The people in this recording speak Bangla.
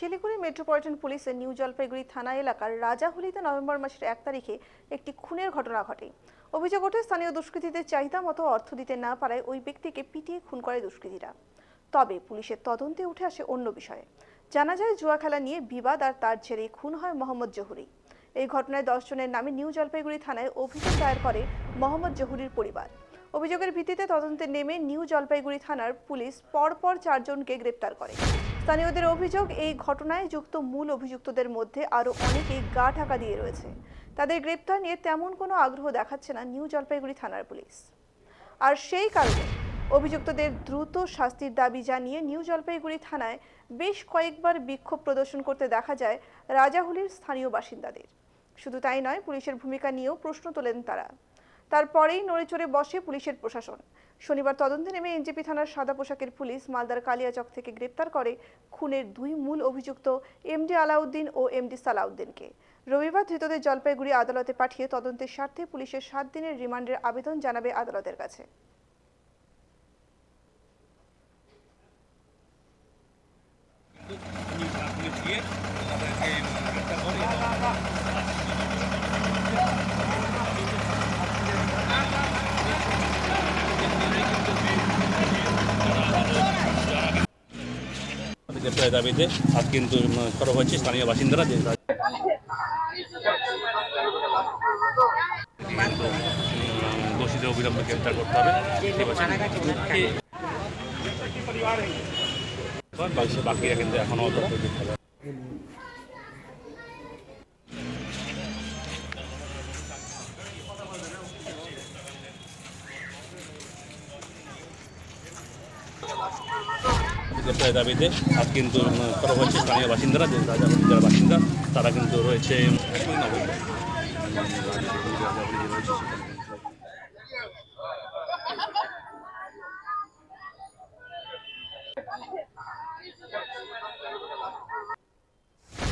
শিলিগুড়ি মেট্রোপলিটন পুলিশের নিউ জলপাইগুড়ি থানা এলাকার রাজাহুলিতে নভেম্বর মাসের এক তারিখে একটি খুনের ঘটনা ঘটে। অভিযোগ ওঠে, স্থানীয় দুষ্কৃতীদের চাহিদা মতো অর্থ দিতে না পারায় ওই ব্যক্তিকে পিটিয়ে খুন করে দুষ্কৃতীরা। তবে পুলিশের তদন্তে উঠে আসে অন্য বিষয়ে। জানা যায় জুয়া খেলা নিয়ে বিবাদ আর তার জেরে খুন হয় মোহাম্মদ জহুরি। এই ঘটনায় দশ জনের নামে নিউ জলপাইগুড়ি থানায় অভিযোগ দায়ের করে মোহাম্মদ জহুরির পরিবার। অভিযোগের ভিত্তিতে তদন্তে নেমে নিউ জলপাইগুড়ি থানার পুলিশ পরপর চারজনকে গ্রেপ্তার করে। স্থানীয়দের অভিযোগ, এই ঘটনায় যুক্ত মূল অভিযুক্তদের মধ্যে আরও অনেকেই গা ঢাকা দিয়ে রয়েছে। তাদের গ্রেপ্তার নিয়ে তেমন কোনো আগ্রহ দেখাচ্ছে না নিউ জলপাইগুড়ি থানার পুলিশ। আর সেই কারণে অভিযুক্তদের দ্রুত শাস্তির দাবি জানিয়ে নিউ জলপাইগুড়ি থানায় বেশ কয়েকবার বিক্ষোভ প্রদর্শন করতে দেখা যায় রাজাহুলির স্থানীয় বাসিন্দাদের। শুধু তাই নয়, পুলিশের ভূমিকা নিয়েও প্রশ্ন তোলেন তারা। তারপরেই নড়েচড়ে বসে পুলিশের প্রশাসন। শনিবার তদন্তে নেমে এনজেপি থানার সাদা পোশাকের পুলিশ মালদার কালিয়াচক থেকে গ্রেপ্তার করে খুনের দুই মূল অভিযুক্ত এমডি আলাউদ্দিন ও এমডি সালাউদ্দিনকে। রবিবার ধৃতদের জলপাইগুড়ি আদালতে পাঠিয়ে তদন্তের স্বার্থে পুলিশের সাত দিনের রিমান্ডের আবেদন জানাবে আদালতের কাছে। গ্রেপ্তারের দাবিতে আজ কিন্তু সরব হচ্ছে স্থানীয় বাসিন্দারা দোষীদের অবিলম্বে গ্রেপ্তার করতে হবে। বাকিরা কিন্তু তথ্য দিতে হবে গ্রেপ্তারের দাবিতে আজ কিন্তু করা হয়েছে স্থানীয় বাসিন্দারা যে যারা বাসিন্দা তারা কিন্তু রয়েছে